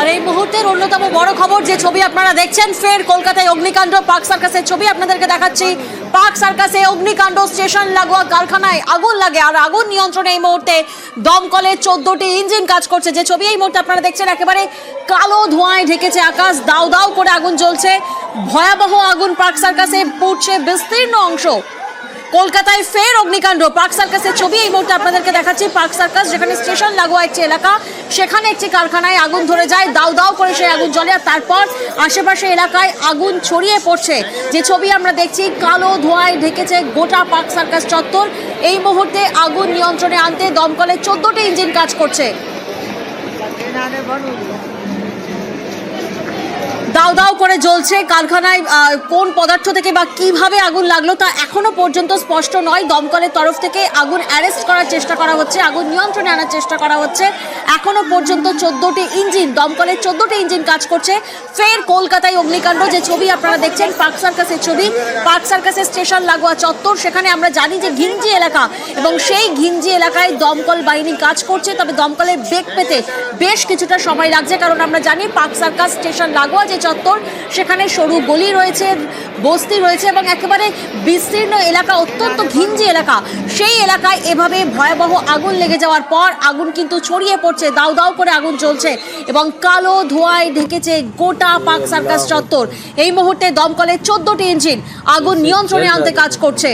আর এই মুহূর্তের অন্যতম বড় খবর যে ছবি আপনারা দেখছেন, ফের কলকাতায় অগ্নিকাণ্ড, পার্ক সার্কাসের ছবি আপনাদেরকে দেখাচ্ছি। পার্ক সার্কাসে অগ্নিকাণ্ড, স্টেশন, লাগোয়া কারখানায় আগুন লাগে আর আগুন নিয়ন্ত্রণে এই মুহূর্তে দমকলের চোদ্দটি ইঞ্জিন কাজ করছে। যে ছবি এই মুহূর্তে আপনারা দেখছেন, একেবারে কালো ধোঁয়ায় ঢেকেছে আকাশ দাউ দাউ করে আগুন জ্বলছে। ভয়াবহ আগুন পার্ক সার্কাসে পুড়ছে বিস্তীর্ণ অংশ। কলকাতায় ফের অগ্নিকাণ্ড। পার্ক সার্কাসের ছবি এই মুহূর্তে আপনাদেরকে দেখাচ্ছি। পার্ক সার্কাস, যেখানে স্টেশন লাগোয়া একটি এলাকা, সেখানে একটি কারখানায় আগুন ধরে যায় দাউ দাউ করে সেই আগুন জ্বলে, আর তারপর আশেপাশে এলাকায় আগুন ছড়িয়ে পড়ছে। যে ছবি আমরা দেখছি, কালো ধোঁয়ায় ঢেকেছে গোটা পার্ক সার্কাস চত্বর। এই মুহূর্তে আগুন নিয়ন্ত্রণে আনতে দমকলের চোদ্দটি ইঞ্জিন কাজ করছে। দাও দাও করে জ্বলছে কারখানায় কোন পদার্থ থেকে বা কীভাবে আগুন লাগল তা এখনও পর্যন্ত স্পষ্ট নয়। দমকলের তরফ থেকে আগুন অ্যারেস্ট করার চেষ্টা করা হচ্ছে, আগুন নিয়ন্ত্রণে আনার চেষ্টা করা হচ্ছে। এখনও পর্যন্ত চোদ্দটি ইঞ্জিন, দমকলের চোদ্দটি ইঞ্জিন কাজ করছে। ফের কলকাতায় অগ্নিকাণ্ড, যে ছবি আপনারা দেখছেন, পার্ক সার্কাসের ছবি। পার্ক সার্কাসের স্টেশন লাগোয়া চত্বর, সেখানে আমরা জানি যে ঘিঞ্জি এলাকা এবং সেই ঘিঞ্জি এলাকায় দমকল বাহিনী কাজ করছে, তবে দমকলের বেগ পেতে বেশ কিছুটা সময় লাগছে, কারণ আমরা জানি পার্ক সার্কাস স্টেশন লাগোয়া যে চত্বর। সেখানে সরু গলি রয়েছে বস্তি রয়েছে এবং একেবারে বিস্তীর্ণ এলাকা অত্যন্ত ঘিঞ্জি এলাকা। সেই এলাকায় এভাবে ভয়াবহ আগুন লেগে যাওয়ার পর আগুন কিন্তু ছড়িয়ে পড়ছে দাউ দাউ করে আগুন জ্বলছে এবং কালো ধোঁয়ায় ঢেকেছে গোটা পার্ক সার্কাস চত্বর। এই মুহূর্তে দমকলের চোদ্দটি ইঞ্জিন আগুন নিয়ন্ত্রণে আনতে কাজ করছে।